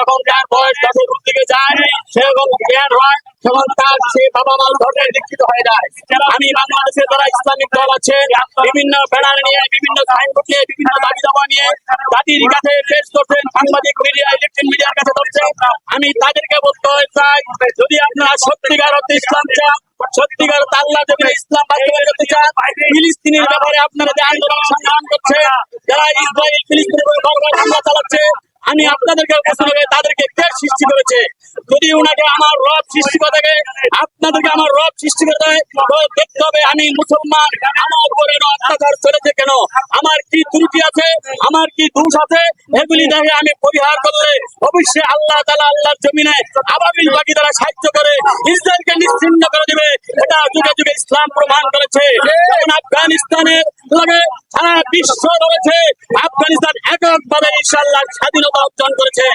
যখন তার বয়স দশের দিকে যায়, সেরকম জ্ঞান হয়, তখন তার সে বাবা মার ধর্মে দীক্ষিত হয়ে যায়। আমি বাংলাদেশে যারা ইসলামিক দল আছে, বিভিন্ন ব্যানার নিয়ে, বিভিন্ন সাইনবোর্ড নিয়ে, বিভিন্ন দাবি দাবা নিয়ে জাতির কাছে পেশ করছেন সাংবাদিক মিডিয়া ইলেকট্রিক মিডিয়ার কাছে ধরছে আমি তাদেরকে বলতে চাই, যদি আপনারা সত্যিকার অর্থে ইসলাম চান, সত্যিকার আল্লাহ যদি ইসলাম বাস্তবায়ন করতে চান, ফিলিস্তিনের ব্যাপারে আপনারা যে আন্দোলন সংগ্রাম করছে যারা ইসরায়েল ফিলিস্তিনের হামলা চালাচ্ছে আমি আপনাদেরকে করি, তাদেরকে কে সৃষ্টি করেছে। যদি ওনাকে আমার রব সৃষ্টি করে থাকে আপনাদেরকে আমার রব সৃষ্টি করে দেয় দেখতে হবে আমি মুসলমান আমার উপরে অত্যাচার চলেছে কেন? আমার কি ত্রুটি আছে? আমার কি দোষ আছে? এগুলি দেখে আমি পরিহার করলে অবশ্যই আল্লাহ তালা আল্লাহর জমিনে আবাবিল বাকি তারা সাহায্য করে ইসরায়েলকে নিশ্চিন্ন করে দিবে। এটা যুগে যুগে ইসলাম প্রমাণ করেছে। আফগানিস্তানের লগে সারা বিশ্ব রয়েছে আফগানিস্তান এককভাবে ইনশাল্লাহ স্বাধীনতা অর্জন করেছে।